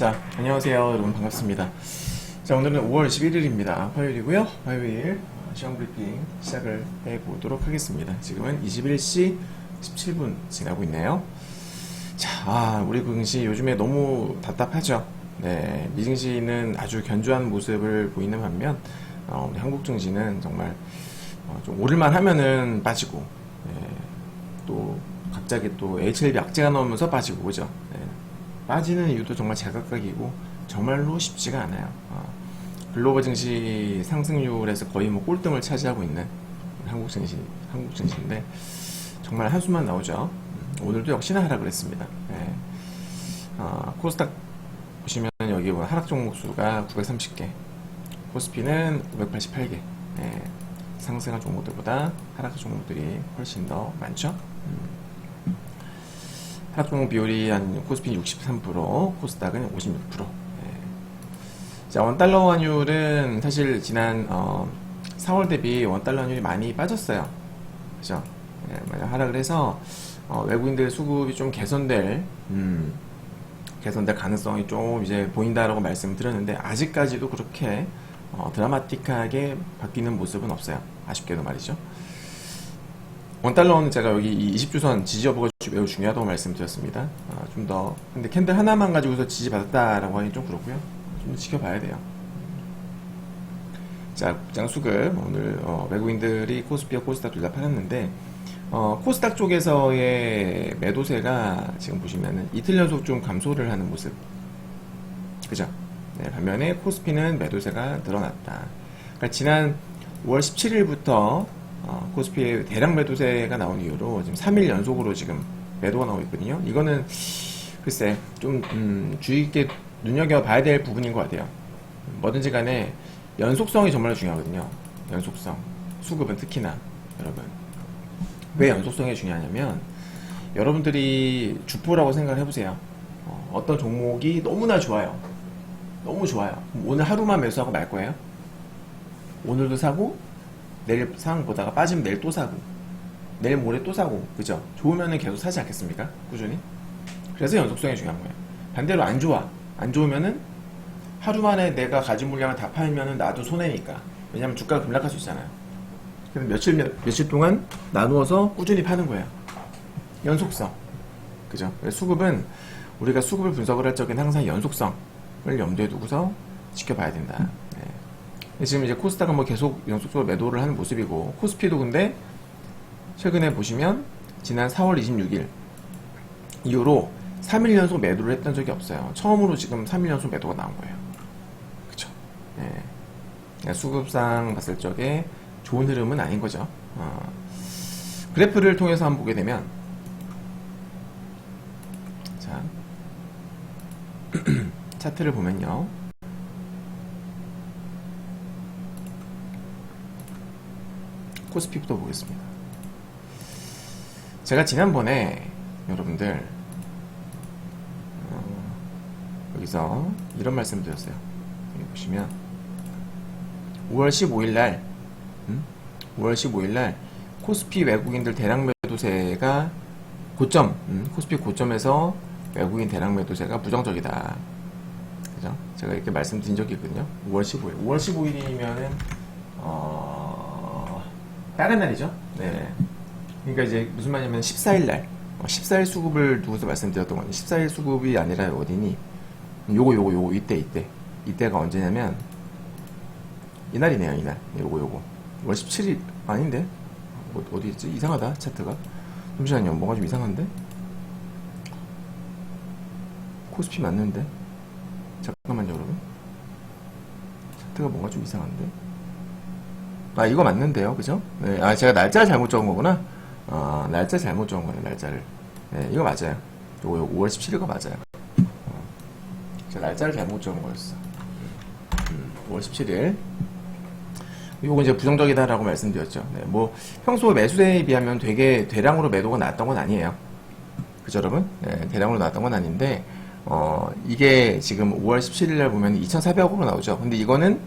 자, 안녕하세요. 여러분 반갑습니다. 자, 오늘은 5월 11일입니다. 화요일이고요. 화요일 어, 시험 브리핑 시작을 해보도록 하겠습니다. 지금은 21시 17분 지나고 있네요. 자, 아, 우리 긍시 요즘에 너무 답답하죠. 네, 미증시는 아주 견조한 모습을 보이는 반면 어, 한국 증시는 정말 어, 좀 오를만 하면은 빠지고 네, 또 갑자기 또 HLB 악재가 나오면서 빠지고 그죠? 네. 빠지는 이유도 정말 제각각이고 정말로 쉽지가 않아요. 어, 글로벌 증시 상승률에서 거의 뭐 꼴등을 차지하고 있는 한국 증시, 한국 증시인데 정말 한숨만 나오죠. 음, 오늘도 역시나 하락을 했습니다. 네. 어, 코스닥 보시면 여기 뭐 하락 종목 수가 930개, 코스피는 588개. 네. 상승한 종목들보다 하락 종목들이 훨씬 더 많죠. 음. 하락 종목 비율이 한 코스피 63%, 코스닥은 56%. 예. 자, 원달러 환율은 사실 지난 어, 4월 대비 원달러 환율이 많이 빠졌어요. 그죠? 예, 많이 하락을 해서 어, 외국인들 수급이 좀 개선될 음, 개선될 가능성이 좀 이제 보인다라고 말씀을 드렸는데 아직까지도 그렇게 어, 드라마틱하게 바뀌는 모습은 없어요. 아쉽게도 말이죠. 원달러는 제가 여기 이 20주선 지지 여부가 매우 중요하다고 말씀드렸습니다. 아, 좀 더, 근데 캔들 하나만 가지고서 지지받았다라고 하기 좀 그렇고요. 좀더 지켜봐야 돼요. 자, 국장 수급. 오늘, 어, 외국인들이 코스피와 코스닥 둘 다 팔았는데, 어, 코스닥 쪽에서의 매도세가 지금 보시면은 이틀 연속 좀 감소를 하는 모습. 그죠? 네, 반면에 코스피는 매도세가 늘어났다. 그러니까 지난 5월 17일부터 어, 코스피의 대량 매도세가 나온 이후로 지금 3일 연속으로 지금 매도가 나오고 있거든요. 이거는 글쎄 좀 음, 주의 있게 눈여겨 봐야 될 부분인 것 같아요. 뭐든지 간에 연속성이 정말 중요하거든요. 연속성. 수급은 특히나 여러분. 왜 연속성이 중요하냐면 여러분들이 주포라고 생각을 해보세요. 어, 어떤 종목이 너무나 좋아요. 너무 좋아요. 오늘 하루만 매수하고 말 거예요? 오늘도 사고 내일 상황 보다가 빠지면 내일 또 사고 내일 모레 또 사고 그죠? 좋으면은 계속 사지 않겠습니까? 꾸준히? 그래서 연속성이 중요한 거예요. 반대로 안 좋아. 안 좋으면은 하루 만에 내가 가진 물량을 다 팔면은 나도 손해니까. 왜냐면 주가가 급락할 수 있잖아요. 그래서 며칠 며- 며칠 동안 나누어서 꾸준히 파는 거예요. 연속성. 그죠? 수급은 우리가 수급을 분석을 할 적엔 항상 연속성을 염두에 두고서 지켜봐야 된다 지금 이제 코스닥은 뭐 계속 연속적으로 매도를 하는 모습이고 코스피도 근데 최근에 보시면 지난 4월 26일 이후로 3일 연속 매도를 했던 적이 없어요. 처음으로 지금 3일 연속 매도가 나온 거예요. 그쵸? 예. 수급상 봤을 적에 좋은 흐름은 아닌 거죠. 어. 그래프를 통해서 한번 보게 되면 자 차트를 보면요. 코스피부터 보겠습니다. 제가 지난번에 여러분들 어, 여기서 이런 말씀 드렸어요. 여기 보시면 5월 15일 날 음? 5월 15일 날 코스피 외국인들 대량 매도세가 고점 음, 코스피 고점에서 외국인 대량 매도세가 부정적이다. 그죠? 제가 이렇게 말씀드린 적이 있거든요. 5월 15일. 5월 15일이면은 어, 다른 날이죠. 네. 그러니까 이제 무슨 말이냐면 14일 날, 어, 14일 수급을 두고서 말씀드렸던 건데 14일 수급이 아니라 어디니? 요거 요거 요거 이때 이때. 이때가 언제냐면 이날이네요 이날. 요거 요거. 5월 17일. 아닌데? 어, 어디 있지? 이상하다 차트가. 잠시만요. 뭐가 좀 이상한데? 코스피 맞는데? 잠깐만요 여러분. 차트가 뭔가 좀 이상한데 아 이거 맞는데요? 그죠? 네, 아 제가 날짜 잘못 적은 거구나. 아 날짜 잘못 적은 거네 날짜를. 네 이거 맞아요. 요거 5월 17일거 맞아요. 어, 제가 날짜를 잘못 적은 거였어. 음, 5월 17일. 요거 이제 부정적이다라고 말씀드렸죠. 네, 뭐 평소 매수세에 비하면 되게 대량으로 매도가 났던 건 아니에요. 그죠 여러분? 네, 대량으로 나왔던 건 아닌데 어, 이게 지금 5월 17일 날 보면 2,400억으로 나오죠. 근데 이거는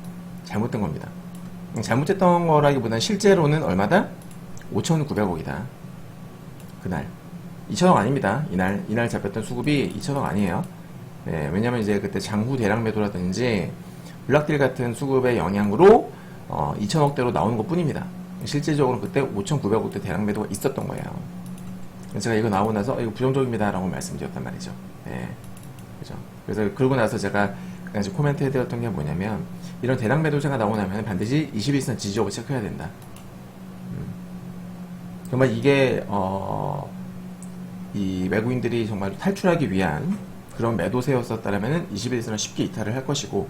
잘못된 겁니다. 잘못했던 거라기보다는 실제로는 얼마다? 5,900억이다. 그날. 2,000억 아닙니다. 이날, 이날 잡혔던 수급이 2,000억 아니에요. 네, 왜냐면 이제 그때 장후 대량 매도라든지 블락딜 같은 수급의 영향으로 어, 2천억대로 나오는 것 뿐입니다. 실제적으로 그때 5,900억대 대량 매도가 있었던 거예요. 제가 이거 나오고 나서 어, 이거 부정적입니다라고 말씀드렸단 말이죠. 네. 그죠. 그래서 그러고 나서 제가 그냥 코멘트 해드렸던 게 뭐냐면 이런 대량 매도세가 나오고 나면 반드시 21선 지지적으로 체크해야 된다. 음. 정말 이게 어, 이 외국인들이 정말 탈출하기 위한 그런 매도세였었다면 21선은 쉽게 이탈을 할 것이고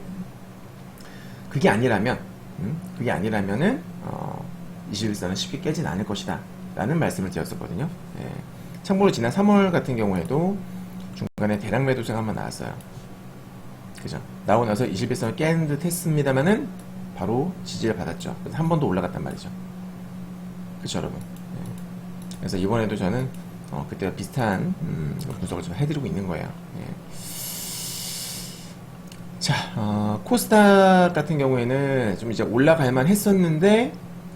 그게 아니라면 음, 그게 아니라면은 어, 21선은 쉽게 깨진 않을 것이다 라는 말씀을 드렸었거든요 예. 참고로 지난 3월 같은 경우에도 중간에 대량 매도세가 한번 나왔어요 그죠 나오고 나서 21선을 깬 듯 했습니다만은 바로 지지를 받았죠 그래서 한 번 더 올라갔단 말이죠 그쵸 여러분 예. 그래서 이번에도 저는 어, 그때와 비슷한 음, 분석을 좀 해드리고 있는 거예요 예. 자, 어, 코스닥 같은 경우에는 좀 이제 올라갈만 했었는데,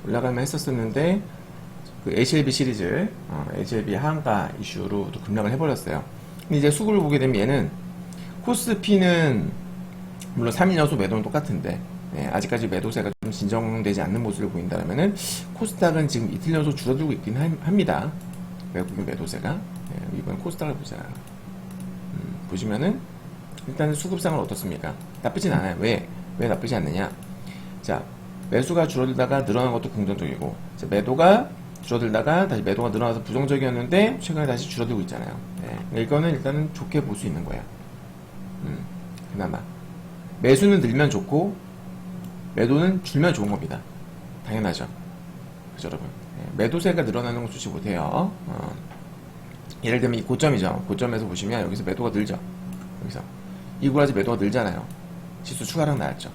올라갈만 했었었는데, 그 HLB 시리즈, 어, HLB 하한가 이슈로 또 급락을 해버렸어요. 근데 이제 수급을 보게 되면 얘는, 코스피는, 물론 3일 연속 매도는 똑같은데, 예, 아직까지 매도세가 좀 진정되지 않는 모습을 보인다면은, 코스닥은 지금 이틀 연속 줄어들고 있긴 하- 합니다. 외국인 매도세가. 예, 이번 코스닥을 보자. 음, 보시면은, 일단 수급상은 어떻습니까? 나쁘진 않아요. 왜? 왜 나쁘지 않느냐? 자, 매수가 줄어들다가 늘어난 것도 긍정적이고, 자, 매도가 줄어들다가 다시 매도가 늘어나서 부정적이었는데, 최근에 다시 줄어들고 있잖아요. 네. 이거는 일단은 좋게 볼 수 있는 거예요. 음, 그나마. 매수는 늘면 좋고, 매도는 줄면 좋은 겁니다. 당연하죠. 그죠, 여러분? 네, 매도세가 늘어나는 건 좋지 못해요. 어. 예를 들면 이 고점이죠. 고점에서 보시면 여기서 매도가 늘죠. 여기서. 이 구라지 매도가 늘잖아요. 지수 추가랑 나왔죠.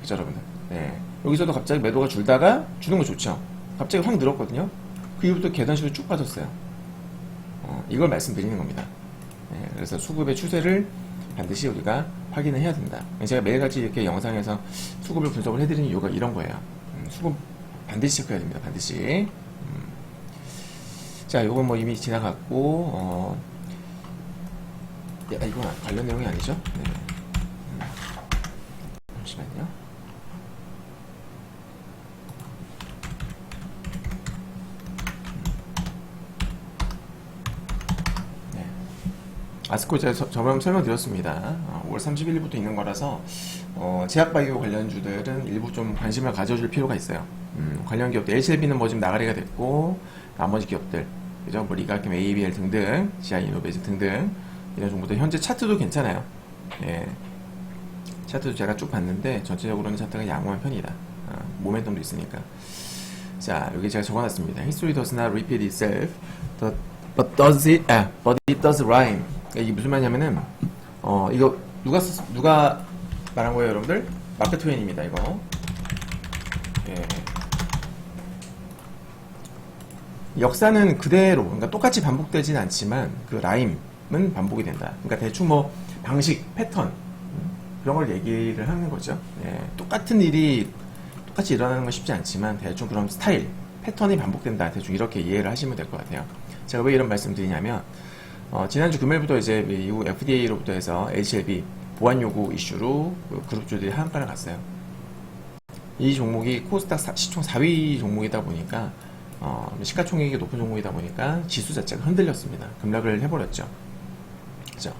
그죠, 여러분들? 네. 여기서도 갑자기 매도가 줄다가 주는 거 좋죠. 갑자기 확 늘었거든요. 그 이후부터 계단식으로 쭉 빠졌어요. 어, 이걸 말씀드리는 겁니다. 네, 그래서 수급의 추세를 반드시 우리가 확인을 해야 된다. 제가 매일같이 이렇게 영상에서 수급을 분석을 해드리는 이유가 이런 거예요. 음, 수급 반드시 체크해야 됩니다. 반드시. 음. 자, 요건 뭐 이미 지나갔고, 어, 야, 이건 관련 내용이 아니죠? 네. 음. 잠시만요. 네. 아스코 제가 저- 저번 설명드렸습니다. 어, 5월 31일부터 있는 거라서 어, 제약바이오 관련주들은 일부 좀 관심을 가져줄 필요가 있어요. 음, 관련 기업들 HLB는 뭐 지금 나가리가 됐고 나머지 기업들 그죠? 뭐 리가캠, ABL 등등, GI 이노베이션 등등 이런 정보들 현재 차트도 괜찮아요. 예. 차트도 제가 쭉 봤는데 전체적으로는 차트가 양호한 편이다. 아, 모멘텀도 있으니까. 자, 여기 제가 적어놨습니다. History does not repeat itself, but does it? 아, but it does rhyme. 이게 무슨 말이냐면은 어 이거 누가 쓰, 누가 말한 거예요, 여러분들? 마크 트웨인입니다, 이거. 예. 역사는 그대로, 그러니까 똑같이 반복되진 않지만 그 라임은 반복이 된다. 그러니까 대충 뭐 방식, 패턴 음, 그런 걸 얘기를 하는 거죠. 예. 똑같은 일이 똑같이 일어나는 건 쉽지 않지만 대충 그런 스타일, 패턴이 반복된다. 대충 이렇게 이해를 하시면 될 것 같아요. 제가 왜 이런 말씀 드리냐면 어, 지난주 금요일부터 이제 미국 FDA로부터 해서 HLB 보안 요구 이슈로 그 그룹주들이 한가를 갔어요. 이 종목이 코스닥 사- 시총 4위 종목이다 보니까 어, 시가총액이 높은 종목이다 보니까 지수 자체가 흔들렸습니다. 급락을 해버렸죠. 그죠?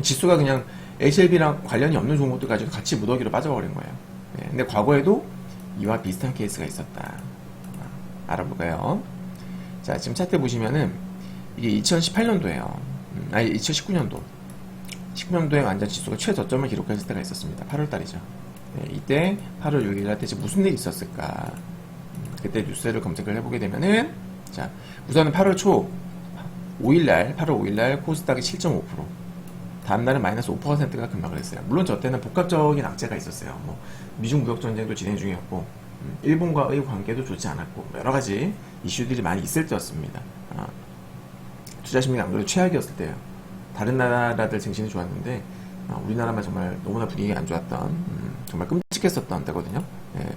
지수가 그냥 HLB랑 관련이 없는 종목들까지 같이 무더기로 빠져버린 거예요. 네, 근데 과거에도 이와 비슷한 케이스가 있었다. 아, 알아볼까요? 자, 지금 차트 보시면은 이게 2018년도에요. 아니, 2019년도. 19년도에 완전 지수가 최저점을 기록했을 때가 있었습니다. 8월 달이죠. 네, 이때 8월 6일 날 대체 무슨 일이 있었을까? 음, 그때 뉴스를 검색을 해보게 되면은 자 우선은 8월 초 5일날 8월 5일날 코스닥이 7.5% 다음날은 마이너스 5%가 급락을 했어요. 물론 저 때는 복합적인 악재가 있었어요. 뭐 미중 무역 전쟁도 진행 중이었고 음, 일본과의 관계도 좋지 않았고 여러 가지 이슈들이 많이 있을 때였습니다. 아, 투자 심리가 안 그래도 최악이었을 때예요. 다른 나라들 증시는 좋았는데 아, 우리나라만 정말 너무나 분위기가 안 좋았던 음, 정말 끔찍했었던 때거든요. 예.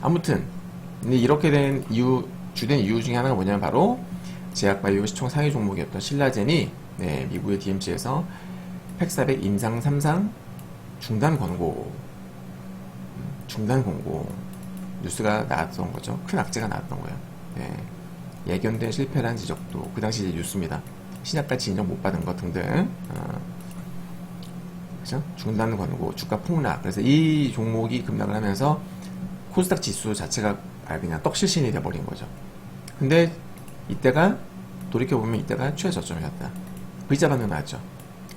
아무튼 근데 이렇게 된 이유 주된 이유 중에 하나가 뭐냐면 바로 제약바이오 시총 상위 종목이었던 신라젠이 네, 미국의 DMC에서 팩400 임상 3상 중단 권고 음, 중단 권고 뉴스가 나왔던 거죠. 큰 악재가 나왔던 거예요. 네. 예견된 실패란 지적도 그 당시 뉴스입니다. 신약같이 인정 못 받은 것 등등. 어, 그죠? 중단 권고, 주가 폭락. 그래서 이 종목이 급락을 하면서 코스닥 지수 자체가 아예 그냥 떡실신이 돼버린 거죠. 근데 이때가 돌이켜보면 이때가 최저점이었다. V자 반응 나왔죠.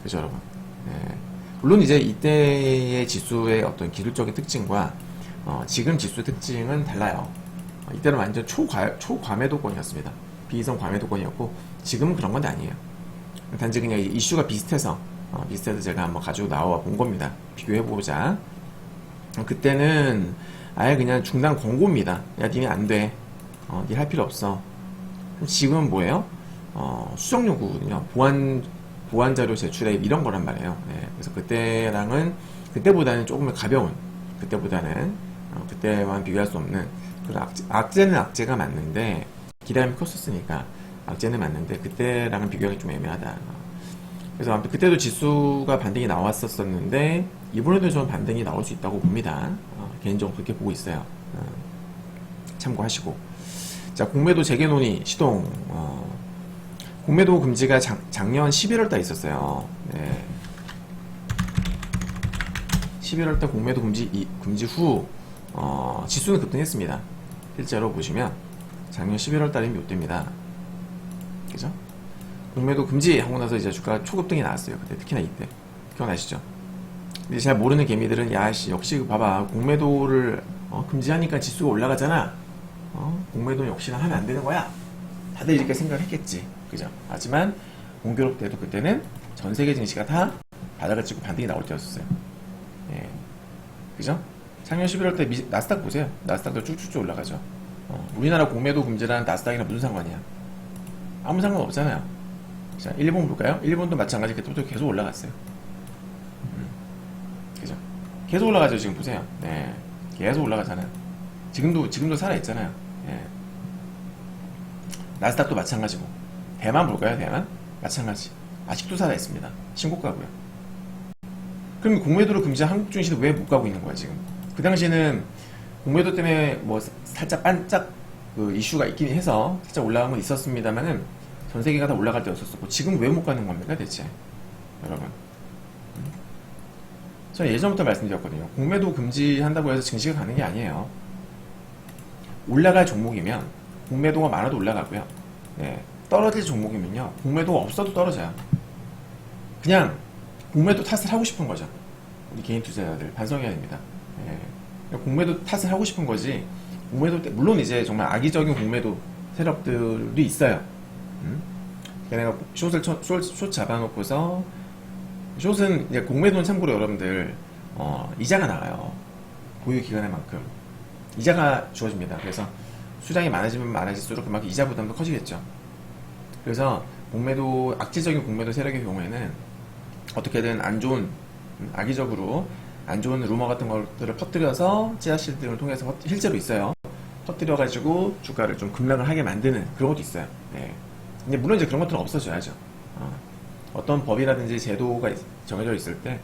그죠, 여러분? 네. 물론 이제 이때의 지수의 어떤 기술적인 특징과 어, 지금 지수 특징은 달라요. 어, 이때는 완전 초과, 초과매도권이었습니다. 비이성 과매도권이었고, 지금은 그런 건 아니에요. 단지 그냥 이 이슈가 비슷해서, 어, 비슷해서 제가 한번 가지고 나와 본 겁니다. 비교해보자. 어, 그때는 아예 그냥 중단 권고입니다. 야, 니네 안 돼. 어, 니할 필요 없어. 지금은 뭐예요? 어, 수정 요구거든요. 보안, 보안 자료 제출해 이런 거란 말이에요. 네, 그래서 그때랑은, 그때보다는 조금 가벼운, 그때보다는, 어, 그때만 비교할 수 없는, 그런 악재, 악재는 악재가 맞는데, 기다림이 컸었으니까, 악재는 맞는데, 그때랑은 비교하기 좀 애매하다. 그래서 아무튼 그때도 지수가 반등이 나왔었었는데, 이번에도 저는 반등이 나올 수 있다고 봅니다. 어, 개인적으로 그렇게 보고 있어요. 어, 참고하시고. 자, 공매도 재개 논의 시동. 어, 공매도 금지가 작, 작년 11월 달 있었어요. 네. 11월 달 공매도 금지, 이- 금지 후, 어, 지수는 급등했습니다. 실제로 보시면 작년 11월 달이면 이때입니다. 그죠? 공매도 금지 하고 나서 이제 주가 초급등이 나왔어요. 그때 특히나 이때. 기억나시죠? 근데 잘 모르는 개미들은 야씨 역시 그 봐봐 공매도를 어, 금지하니까 지수가 올라가잖아. 어? 공매도 역시나 하면 안 되는 거야. 다들 이렇게 생각을 했겠지. 그죠? 하지만 공교롭 때도 그때는 전 세계 증시가 다 바닥을 찍고 반등이 나올 때였었어요. 예. 그죠? 작년 11월 때 미- 나스닥 보세요. 나스닥도 쭉쭉쭉 올라가죠. 어, 우리나라 공매도 금지랑 나스닥이랑 무슨 상관이야? 아무 상관 없잖아요. 자, 일본 볼까요? 일본도 마찬가지 그때부터 계속 올라갔어요. 음. 그죠? 계속 올라가죠, 지금 보세요. 네. 계속 올라가잖아요. 지금도, 지금도 살아있잖아요. 예. 나스닥도 마찬가지고. 대만 볼까요, 대만? 마찬가지. 아직도 살아있습니다. 신고가고요. 그럼 공매도를 금지한 한국 증시는 왜못 가고 있는 거야, 지금? 그 당시에는 공매도 때문에 뭐 살짝 반짝 그 이슈가 있긴 해서 살짝 올라간 건 있었습니다만은 전 세계가 다 올라갈 때였었고 지금 왜 못 가는 겁니까, 대체? 여러분. 음? 저는 예전부터 말씀드렸거든요. 공매도 금지한다고 해서 증시가 가는 게 아니에요. 올라갈 종목이면 공매도가 많아도 올라가고요. 네. 떨어질 종목이면요. 공매도가 없어도 떨어져요. 그냥 공매도 탓을 하고 싶은 거죠. 우리 개인 투자자들 반성해야 됩니다. 예. 공매도 탓을 하고 싶은 거지. 공매도 때 물론 이제 정말 악의적인 공매도 세력들도 있어요. 음? 내가 숏을 쳐- 숏, 숏 잡아놓고서 숏은 이제 공매도는 참고로 여러분들 어, 이자가 나와요. 보유 기간의 만큼 이자가 주어집니다. 그래서 수량이 많아지면 많아질수록 그만큼 이자 부담도 커지겠죠. 그래서 공매도 악재적인 공매도 세력의 경우에는 어떻게든 안 좋은 음, 악의적으로 안 좋은 루머 같은 것들을 퍼뜨려서 찌라시 등을 통해서 퍼- 실제로 있어요. 퍼뜨려가지고 주가를 좀 급락을 하게 만드는 그런 것도 있어요. 네. 근데 물론 이제 그런 것들은 없어져야죠. 어. 떤 법이라든지 제도가 있- 정해져 있을 때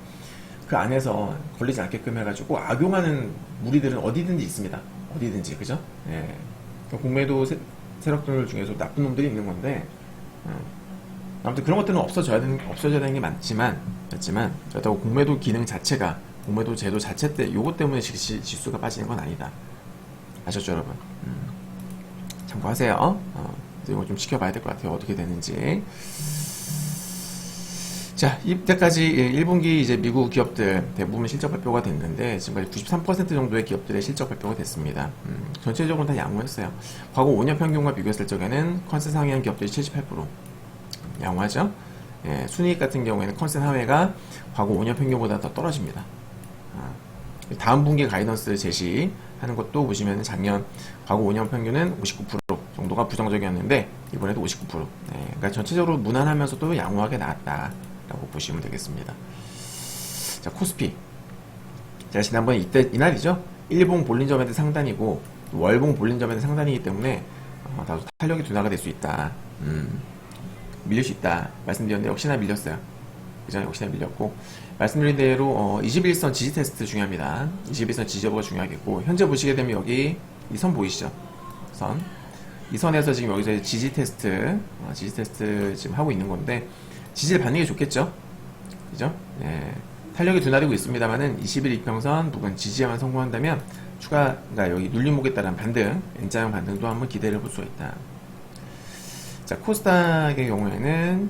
그 안에서 걸리지 않게끔 해가지고 악용하는 무리들은 어디든지 있습니다. 어디든지 그죠? 예. 그 공매도 세, 세력들 중에서 나쁜 놈들이 있는 건데 어. 아무튼 그런 것들은 없어져야 되는 없어져야 되는 게 많지만 그렇지만 그렇다고 공매도 기능 자체가 공매도 제도 자체 때 요것 때문에 지, 지수가 빠지는 건 아니다. 아셨죠 여러분? 음. 참고하세요. 어, 이거 좀 지켜봐야 될 것 같아요. 어떻게 되는지. 자, 이때까지 1분기 이제 미국 기업들 대부분 실적 발표가 됐는데 지금까지 93% 정도의 기업들의 실적 발표가 됐습니다. 음, 전체적으로 다 양호했어요. 과거 5년 평균과 비교했을 적에는 컨센 상위한 기업들이 78%, 양호하죠? 예, 순이익 같은 경우에는 컨센 하회가 과거 5년 평균보다 더 떨어집니다. 아, 다음 분기 가이던스 제시하는 것도 보시면 작년 과거 5년 평균은 59% 정도가 부정적이었는데 이번에도 59%. 네, 그러니까 전체적으로 무난하면서도 양호하게 나왔다라고 보시면 되겠습니다. 자 코스피. 제가 지난번에 이때 이날이죠. 일봉 볼린저밴드 상단이고 월봉 볼린저밴드 상단이기 때문에 어, 다소 탄력이 둔화가 될 수 있다. 음, 밀릴 수 있다 말씀드렸는데 역시나 밀렸어요. 그죠? 역시나 밀렸고 말씀드린 대로 어, 21선 지지 테스트 중요합니다. 21선 지지 여부가 중요하겠고 현재 보시게 되면 여기 이 선 보이시죠? 선. 이 선에서 지금 여기서 지지 테스트, 어, 지지 테스트 지금 하고 있는 건데 지지를 받는 게 좋겠죠? 그죠? 네. 탄력이 둔화되고 있습니다만은 21 이평선 부근 지지에만 성공한다면 추가, 그러니까 여기 눌림목에 따른 반등, N자형 반등도 한번 기대를 볼 수가 있다. 자, 코스닥의 경우에는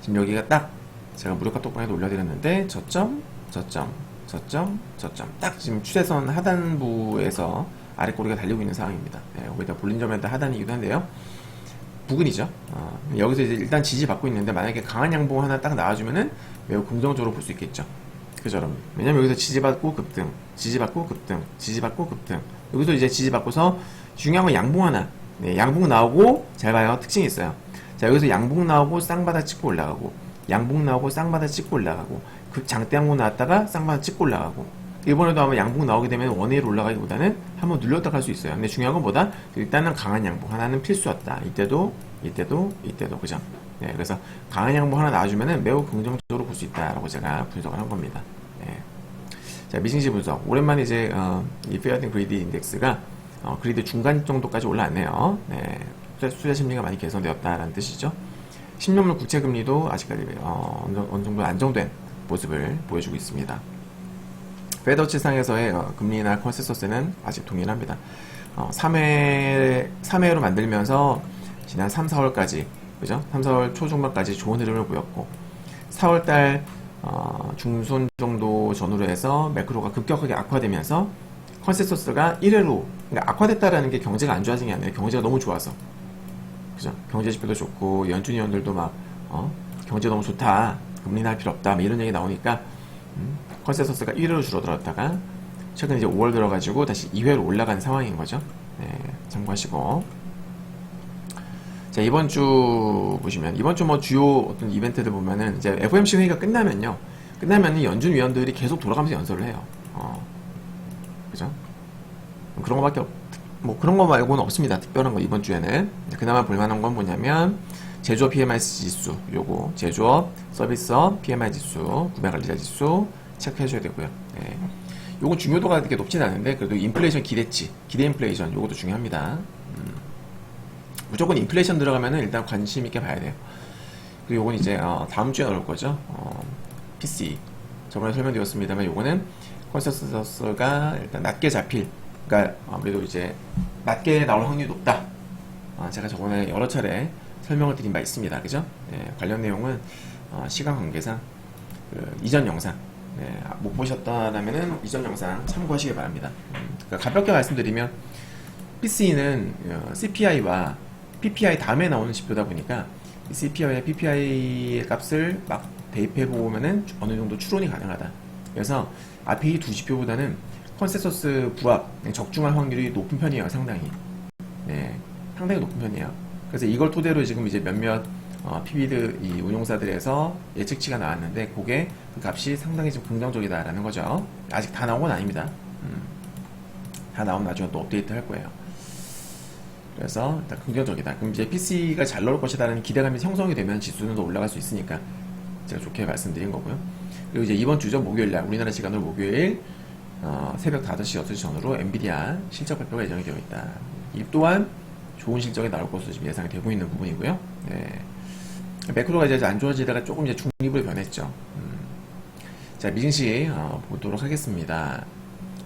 지금 여기가 딱 제가 무료가 똑방에도 올려드렸는데 저점, 저점, 저점, 저점 딱 지금 추세선 하단부에서 아래 꼬리가 달리고 있는 상황입니다. 네, 거기다 볼린저밴드 하단이기도 한데요. 부근이죠. 어, 여기서 이제 일단 지지받고 있는데 만약에 강한 양봉 하나 딱 나와주면은 매우 긍정적으로 볼 수 있겠죠. 그죠, 여러분? 왜냐면 여기서 지지받고 급등, 지지받고 급등, 지지받고 급등. 여기서 이제 지지받고서 중요한 건 양봉 하나. 네, 양봉 나오고, 잘 봐요. 특징이 있어요. 자, 여기서 양봉 나오고 쌍바닥 찍고 올라가고, 양봉 나오고 쌍바닥 찍고 올라가고, 그 장대 양봉 나왔다가 쌍바닥 찍고 올라가고, 이번에도 아마 양봉 나오게 되면 원웨이로 올라가기보다는 한번 눌렸다 갈 수 있어요. 근데 중요한 건 뭐다? 일단은 강한 양봉 하나는 필수였다. 이때도, 이때도, 이때도, 그죠? 네, 그래서 강한 양봉 하나 나와주면은 매우 긍정적으로 볼 수 있다라고 제가 분석을 한 겁니다. 네. 자, 미싱시 분석. 오랜만에 이제, 어, 이 페어딩 그리드 인덱스가, 어, 그리드 중간 정도까지 올라왔네요. 네. 투자, 심리가 많이 개선되었다라는 뜻이죠. 10년물 국채 금리도 아직까지, 어, 어느, 정도 안정된 모습을 보여주고 있습니다. 페더치상에서의 어, 금리나 컨센서스는 아직 동일합니다. 어, 3회, 3회로 만들면서 지난 3, 4월까지, 그죠? 3, 4월 초중반까지 좋은 흐름을 보였고, 4월달 어, 중순 정도 전후로 해서 매크로가 급격하게 악화되면서 컨센서스가 1회로, 그러니까 악화됐다라는 게 경제가 안 좋아진 게 아니라 경제가 너무 좋아서, 그죠? 경제 지표도 좋고, 연준위원들도 막, 어, 경제 너무 좋다, 금리 날 필요 없다, 뭐 이런 얘기 나오니까, 음, 컨센서스가 1회로 줄어들었다가 최근 이제 5월 들어가지고 다시 2회로 올라간 상황인 거죠. 네, 참고하시고. 자, 이번 주 보시면, 이번 주 뭐 주요 어떤 이벤트들 보면은 이제 FOMC 회의가 끝나면요. 끝나면은 연준 위원들이 계속 돌아가면서 연설을 해요. 어, 그죠? 그런 거밖에 없, 뭐 그런 거 말고는 없습니다. 특별한 거 이번 주에는. 그나마 볼만한 건 뭐냐면, 제조업 PMI 지수, 요거, 제조업, 서비스업 PMI 지수, 구매 관리자 지수, 체크해 줘야 되고요. 네. 요거 중요도가 그렇게 높진 않은데 그래도 인플레이션 기대치, 기대 인플레이션 요것도 중요합니다. 음. 무조건 인플레이션 들어가면은 일단 관심 있게 봐야 돼요. 그리고 요건 이제 어, 다음 주에 나올 거죠. 어, PC 저번에 설명드렸습니다만 요거는 컨센서스가 일단 낮게 잡힐, 그러니까 아무래도 이제 낮게 나올 확률이 높다. 아, 제가 저번에 여러 차례 설명을 드린 바 있습니다. 그죠? 네, 관련 내용은 어, 시간 관계상 그 이전 영상 네, 못 보셨다라면은 이전 영상 참고하시기 바랍니다. 음, 그러니까 가볍게 말씀드리면 PC는 어, CPI와 PPI 다음에 나오는 지표다 보니까 CPI와 PPI의 값을 막 대입해 보면은 어느 정도 추론이 가능하다. 그래서 앞에 이 두 지표보다는 컨센서스 부합 적중할 확률이 높은 편이에요, 상당히. 네, 상당히 높은 편이에요. 그래서 이걸 토대로 지금 이제 몇몇 어, 피비드 이 운용사들에서 예측치가 나왔는데 그게 그 값이 상당히 좀 긍정적이다라는 거죠. 아직 다 나온 건 아닙니다. 음, 다 나오면 나중에 또 업데이트 할 거예요. 그래서 일단 긍정적이다. 그럼 이제 PC가 잘 나올 것이다라는 기대감이 형성이 되면 지수는 더 올라갈 수 있으니까 제가 좋게 말씀드린 거고요. 그리고 이제 이번 주죠 목요일 날 우리나라 시간으로 목요일 어, 새벽 5시 6시 전후로 엔비디아 실적 발표가 예정이 되어 있다. 이 또한 좋은 실적이 나올 것으로 지금 예상이 되고 있는 부분이고요. 네. 매크로가 이제 안 좋아지다가 조금 이제 중립으로 변했죠. 음. 자, 미증시 어, 보도록 하겠습니다.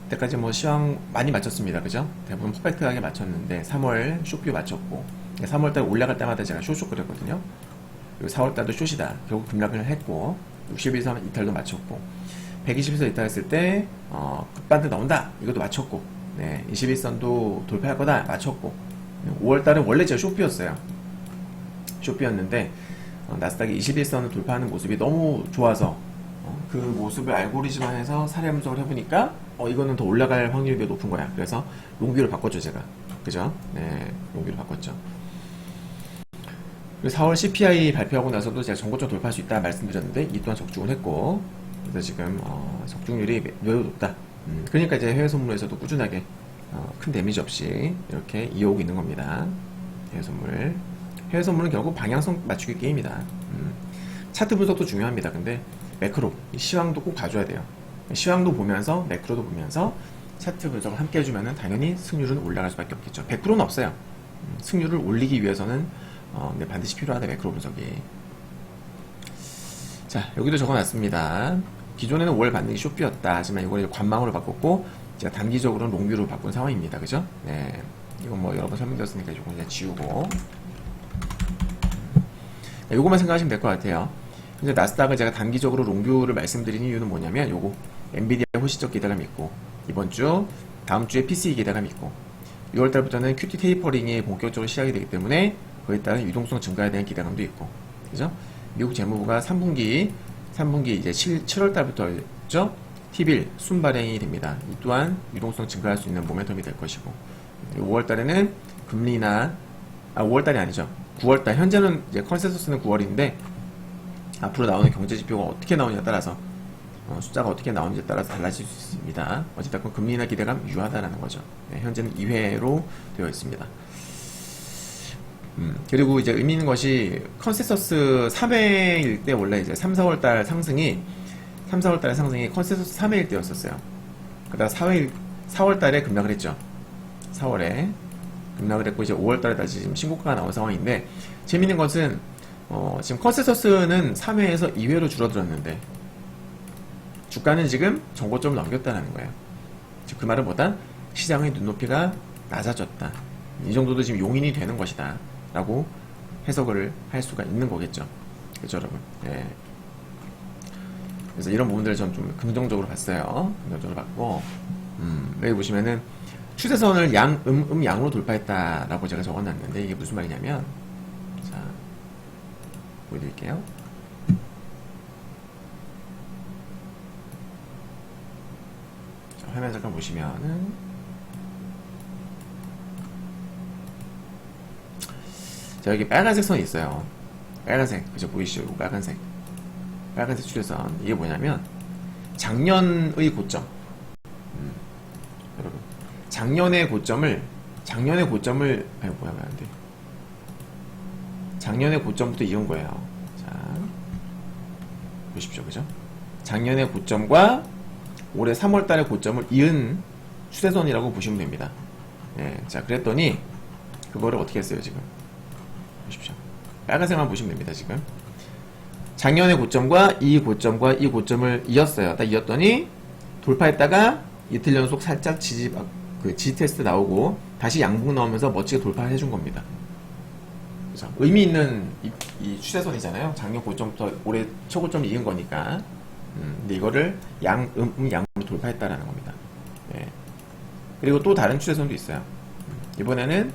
이때까지 뭐 시황 많이 맞췄습니다. 그죠? 대부분 퍼펙트하게 맞췄는데 3월 쇼뷰 맞췄고 3월달 올라갈 때마다 제가 쇼쇼 그랬거든요. 그리고 4월달도 쇼시다. 결국 급락을 했고 61선 이탈도 맞췄고 120에서 이탈했을 때 어, 급반등 나온다. 이것도 맞췄고 네, 21선도 돌파할 거다. 맞췄고 5월달은 원래 제가 쇼뷰였어요. 쇼뷰였는데 어, 나스닥이 21선을 돌파하는 모습이 너무 좋아서 어, 그 모습을 알고리즘화해서 사례 분석을 해보니까 어, 이거는 더 올라갈 확률이 더 높은 거야. 그래서 롱뷰를 바꿨죠 제가. 그죠? 네, 롱뷰를 바꿨죠. 그리고 4월 CPI 발표하고 나서도 제가 전고점 돌파할 수 있다 말씀드렸는데 이 또한 적중을 했고 그래서 지금 어, 적중률이 매우 높다. 음, 그러니까 이제 해외 선물에서도 꾸준하게 어, 큰 데미지 없이 이렇게 이어오고 있는 겁니다. 해외 선물. 해외 선물은 결국 방향성 맞추기 게임이다. 음. 차트 분석도 중요합니다. 근데 매크로 이 시황도 꼭 봐줘야 돼요. 시황도 보면서 매크로도 보면서 차트 분석을 함께 해주면은 당연히 승률은 올라갈 수밖에 없겠죠. 100%는 없어요. 음, 승률을 올리기 위해서는 어, 네, 반드시 필요하다 매크로 분석이. 자 여기도 적어놨습니다. 기존에는 5월 받는 게 쇼피였다. 하지만 이제 관망으로 바꿨고 제가 단기적으로는 롱뷰로 바꾼 상황입니다. 그죠? 네. 이건 뭐 여러 번 설명드렸으니까 이거 그냥 지우고 네, 요것만 생각하시면 될 것 같아요. 근데 나스닥을 제가 단기적으로 롱뷰를 말씀드린 이유는 뭐냐면 요거 엔비디아 호시적 기대감 있고 이번 주 다음 주에 PC 기대감 있고 6월 달부터는 QT 테이퍼링이 본격적으로 시작이 되기 때문에 그에 따른 유동성 증가에 대한 기대감도 있고 그죠? 미국 재무부가 3분기 3분기 이제 7, 7월 달부터죠? T빌 순발행이 됩니다. 이 또한 유동성 증가할 수 있는 모멘텀이 될 것이고 5월 달에는 금리나 아 5월 달이 아니죠. 9월 달 현재는 이제 컨센서스는 9월인데 앞으로 나오는 경제 지표가 어떻게 나오냐에 따라서 어, 숫자가 어떻게 나오는지에 따라서 달라질 수 있습니다. 어찌됐건 금리나 기대감 유효하다라는 거죠. 네, 현재는 2회로 되어 있습니다. 음, 그리고 이제 의미 있는 것이 컨센서스 3회일 때 원래 이제 3, 4월 달 상승이 3, 4월 달의 상승이 컨센서스 3회일 때였었어요. 그다가 4회 4월 달에 급락을 했죠. 4월에 급락을 했고 이제 5월 달에 다시 지금 신고가가 나온 상황인데 재밌는 것은 어, 지금 컨센서스는 3회에서 2회로 줄어들었는데 주가는 지금 정고점을 넘겼다는 거예요. 즉그 말은 뭐다? 시장의 눈높이가 낮아졌다. 이 정도도 지금 용인이 되는 것이다. 라고 해석을 할 수가 있는 거겠죠. 그죠, 여러분? 예. 그래서 이런 부분들을 전 좀 긍정적으로 봤어요. 긍정적으로 봤고, 음, 여기 보시면은 추세선을 양, 음, 음, 양으로 돌파했다라고 제가 적어놨는데 이게 무슨 말이냐면, 자, 보여드릴게요. 자, 화면 잠깐 보시면은, 자, 여기 빨간색 선이 있어요. 빨간색, 그죠? 보이시죠? 빨간색. 빨간색 추세선. 이게 뭐냐면, 작년의 고점. 음, 여러분. 작년의 고점을, 작년의 고점을, 아유, 뭐야, 뭐야, 안 돼. 작년의 고점부터 이은 거예요. 자, 보십시오. 그죠? 작년의 고점과 올해 3월 달의 고점을 이은 추세선이라고 보시면 됩니다. 예, 자, 그랬더니, 그거를 어떻게 했어요, 지금? 보십시오. 빨간색만 보시면 됩니다, 지금. 작년의 고점과 이 고점과 이 고점을 이었어요. 딱 이었더니 돌파했다가 이틀 연속 살짝 지지 그 G 테스트 나오고 다시 양봉 나오면서 멋지게 돌파해 준 겁니다. 그죠? 의미 있는 이, 이 추세선이잖아요. 작년 고점부터 올해 초고점을 이은 거니까. 음, 근데 이거를 양, 음, 음, 양으로 돌파했다라는 겁니다. 예. 그리고 또 다른 추세선도 있어요. 음, 이번에는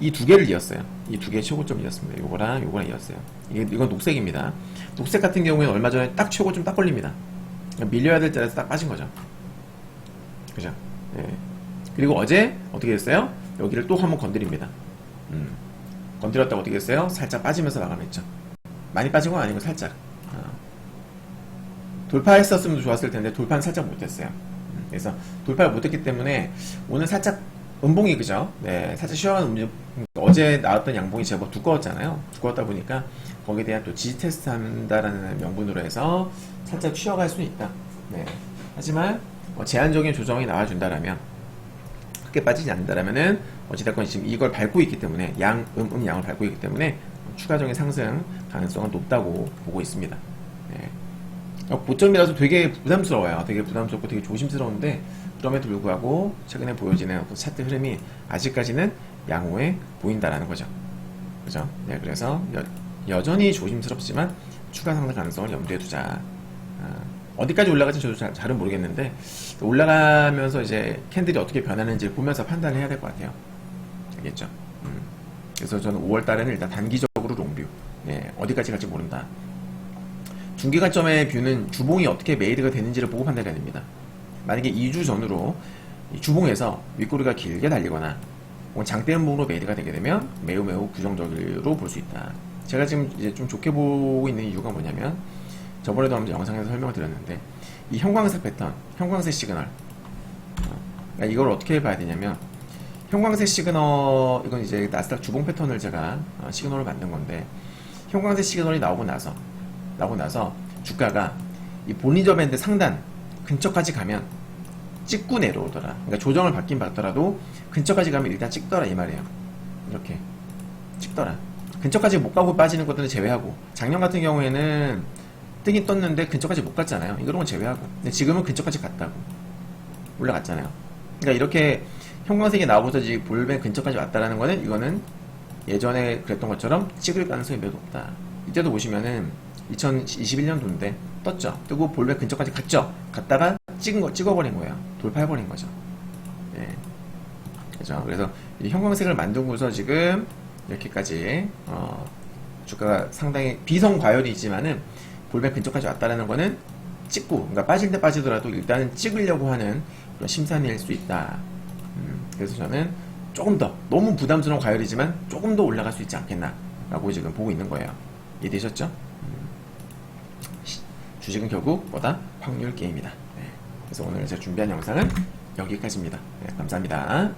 이 두 개를 이었어요. 이 두 개의 최고점을 이었습니다. 요거랑 요거랑 이었어요. 이게, 이건 녹색입니다. 녹색 같은 경우에는 얼마 전에 딱 최고점 딱 걸립니다. 밀려야 될 자리에서 딱 빠진 거죠. 그죠? 예. 그리고 어제 어떻게 됐어요? 여기를 또 한번 건드립니다. 음. 건드렸다가 어떻게 됐어요? 살짝 빠지면서 마감했죠. 많이 빠진 건 아니고 살짝. 어. 돌파했었으면 좋았을 텐데 돌파는 살짝 못했어요. 음. 그래서 돌파를 못했기 때문에 오늘 살짝 음봉이 그죠? 네, 살짝 시원한 음봉. 어제 나왔던 양봉이 제법 두꺼웠잖아요. 두꺼웠다 보니까 거기에 대한 또 지지 테스트 한다라는 명분으로 해서 살짝 쉬어갈 수는 있다. 네. 하지만 어, 제한적인 조정이 나와준다라면 크게 빠지지 않는다라면은 어찌됐건 지금 이걸 밟고 있기 때문에 양, 음, 음, 양을 밟고 있기 때문에 추가적인 상승 가능성은 높다고 보고 있습니다. 네. 어, 고점이라서 되게 부담스러워요. 되게 부담스럽고 되게 조심스러운데 그럼에도 불구하고 최근에 보여지는 차트 흐름이 아직까지는 양호해 보인다라는 거죠. 그죠? 네, 그래서 여, 전히 조심스럽지만 추가 상승 가능성을 염두에 두자. 어, 디까지 올라갈지 저도 잘, 잘은 모르겠는데 올라가면서 이제 캔들이 어떻게 변하는지 보면서 판단을 해야 될 것 같아요. 알겠죠? 음. 그래서 저는 5월 달에는 일단 단기적으로 롱뷰. 네, 어디까지 갈지 모른다. 중기관점의 뷰는 주봉이 어떻게 메이드가 되는지를 보고 판단해야 됩니다. 만약에 2주 전으로 주봉에서 윗꼬리가 길게 달리거나 장대음봉으로 메이드가 되게 되면 매우 매우 부정적으로 볼 수 있다. 제가 지금 이제 좀 좋게 보고 있는 이유가 뭐냐면 저번에도 한번 영상에서 설명을 드렸는데 이 형광색 패턴, 형광색 시그널 어, 그러니까 이걸 어떻게 봐야 되냐면 형광색 시그널 이건 이제 나스닥 주봉 패턴을 제가 어, 시그널을 만든 건데 형광색 시그널이 나오고 나서 나고 나서 주가가 이 볼리저 밴드 상단 근처까지 가면 찍고 내려오더라. 그러니까 조정을 받긴 받더라도 근처까지 가면 일단 찍더라 이 말이에요. 이렇게 찍더라. 근처까지 못 가고 빠지는 것들은 제외하고 작년 같은 경우에는 뜨긴 떴는데 근처까지 못 갔잖아요. 이런 건 제외하고. 근데 지금은 근처까지 갔다고 올라갔잖아요. 그러니까 이렇게 형광색이 나오고서 지금 볼벤 근처까지 왔다라는 거는 이거는 예전에 그랬던 것처럼 찍을 가능성이 매우 높다. 이때도 보시면은 2021년도인데 떴죠. 뜨고 볼벤 근처까지 갔죠. 갔다가 찍은 거 찍어버린 거예요. 돌파해버린 거죠. 네. 그죠. 그래서 이 형광색을 만들고서 지금 이렇게까지 어, 주가가 상당히 비성과열이지만은 볼벤 근처까지 왔다라는 거는 찍고, 그러니까 빠질 때 빠지더라도 일단은 찍으려고 하는 그런 심산일 수 있다. 음, 그래서 저는 조금 더 너무 부담스러운 과열이지만 조금 더 올라갈 수 있지 않겠나라고 지금 보고 있는 거예요. 이해되셨죠? 주식은 결국 뭐다? 확률 게임이다. 네. 그래서 오늘 제가 준비한 영상은 여기까지입니다. 네, 감사합니다.